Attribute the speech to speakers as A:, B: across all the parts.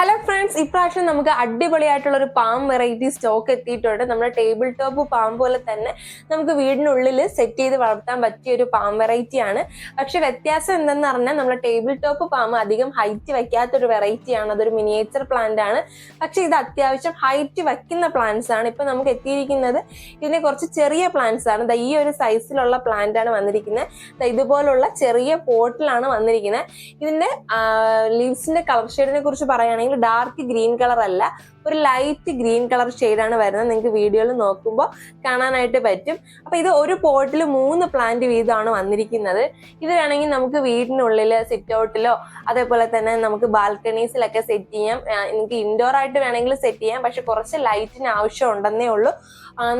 A: Hello friends ഇപ്രാവശ്യം നമുക്ക് അടിപൊളിയായിട്ടുള്ള ഒരു പാം വെറൈറ്റി സ്റ്റോക്ക് എത്തിയിട്ടുണ്ട്. നമ്മുടെ ടേബിൾ ടോപ്പ് പാം പോലെ തന്നെ നമുക്ക് വീടിനുള്ളിൽ സെറ്റ് ചെയ്ത് വളർത്താൻ പറ്റിയ ഒരു പാം വെറൈറ്റി ആണ്. പക്ഷെ വ്യത്യാസം എന്തെന്ന് പറഞ്ഞാൽ നമ്മുടെ ടേബിൾ ടോപ്പ് പാം അധികം ഹൈറ്റ് വെക്കാത്ത ഒരു വെറൈറ്റി ആണ്. അതൊരു മിനിയേച്ചർ പ്ലാന്റ് ആണ്. പക്ഷെ ഇത് അത്യാവശ്യം ഹൈറ്റ് വയ്ക്കുന്ന പ്ലാന്റ്സ് ആണ്. ഇപ്പൊ നമുക്ക് എത്തിയിരിക്കുന്നത് ഇതിന് കുറച്ച് ചെറിയ പ്ലാന്റ്സ് ആണ്. ഈ ഒരു സൈസിലുള്ള പ്ലാന്റ് ആണ് വന്നിരിക്കുന്നത്. ഇതുപോലുള്ള ചെറിയ പോട്ടിലാണ് വന്നിരിക്കുന്നത്. ഇതിന്റെ ലീവ്സിന്റെ കളർ ഷെയ്ഡിനെ കുറിച്ച് പറയുകയാണെങ്കിൽ ഡാർക്ക് ഗ്രീൻ കളർ അല്ല. ഒരു ലൈറ്റ് ഗ്രീൻ കളർ ഷെയ്ഡാണ് വരുന്നത്. നിങ്ങൾക്ക് വീഡിയോയിൽ നോക്കുമ്പോൾ കാണാനായിട്ട് പറ്റും. അപ്പൊ ഇത് ഒരു പോട്ടിൽ മൂന്ന് പ്ലാന്റ് വീതമാണ് വന്നിരിക്കുന്നത്. ഇത് വേണമെങ്കിൽ നമുക്ക് വീടിനുള്ളിൽ സിറ്റ് ഔട്ടിലോ അതേപോലെ തന്നെ നമുക്ക് ബാൽക്കണീസിലൊക്കെ സെറ്റ് ചെയ്യാം. നിങ്ങൾക്ക് ഇൻഡോർ ആയിട്ട് വേണമെങ്കിൽ സെറ്റ് ചെയ്യാം. പക്ഷെ കുറച്ച് ലൈറ്റിന് ആവശ്യം ഉണ്ടെന്നേ ഉള്ളൂ.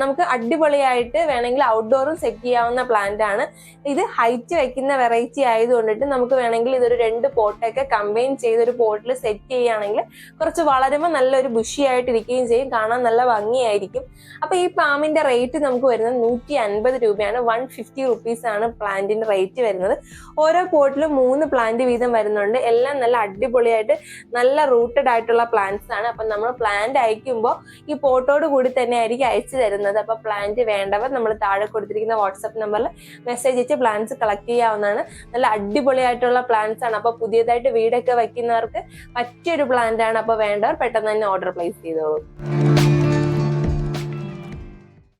A: നമുക്ക് അടിപൊളിയായിട്ട് വേണമെങ്കിൽ ഔട്ട്ഡോറും സെറ്റ് ചെയ്യാവുന്ന പ്ലാന്റ് ആണ്. ഇത് ഹൈറ്റ് വെക്കുന്ന വെറൈറ്റി ആയതുകൊണ്ടിട്ട് നമുക്ക് വേണമെങ്കിൽ ഇതൊരു രണ്ട് പോട്ടൊക്കെ കമ്പൈൻ ചെയ്ത് ഒരു പോട്ടിൽ സെറ്റ് ചെയ്യുകയാണെങ്കിൽ കുറച്ച് വളരുമ്പോൾ നല്ലൊരു ബുഷി ആയിട്ട് ഇരിക്കുകയും ചെയ്യും. കാണാൻ നല്ല ഭംഗിയായിരിക്കും. അപ്പൊ ഈ പാമ്പിന്റെ റേറ്റ് നമുക്ക് വരുന്നത് നൂറ്റി അൻപത് രൂപയാണ്. വൺ ഫിഫ്റ്റി റുപ്പീസ് ആണ് പ്ലാന്റിന്റെ റേറ്റ് വരുന്നത്. ഓരോ പോട്ടിലും മൂന്ന് പ്ലാന്റ് വീതം വരുന്നുണ്ട്. എല്ലാം നല്ല അടിപൊളിയായിട്ട് നല്ല റൂട്ടഡ് ആയിട്ടുള്ള പ്ലാന്റ്സ് ആണ്. അപ്പൊ നമ്മൾ പ്ലാന്റ് അയക്കുമ്പോൾ ഈ പോട്ടോട് കൂടി തന്നെ ആയിരിക്കും അയച്ചു തരുന്നത്. അപ്പൊ പ്ലാന്റ് വേണ്ടവർ നമ്മൾ താഴെ കൊടുത്തിരിക്കുന്ന വാട്സപ്പ് നമ്പറിൽ മെസ്സേജ് അയച്ച് പ്ലാന്റ്സ് കളക്ട് ചെയ്യാവുന്നതാണ്. നല്ല അടിപൊളിയായിട്ടുള്ള പ്ലാന്റ്സ് ആണ്. അപ്പൊ പുതിയതായിട്ട് വീടൊക്കെ വയ്ക്കുന്നവർക്ക് പറ്റിയൊരു പ്ലാന്റ് ആണ്. അപ്പൊ വേണ്ടവർ പെട്ടെന്ന് തന്നെ ഓർഡർ play sido.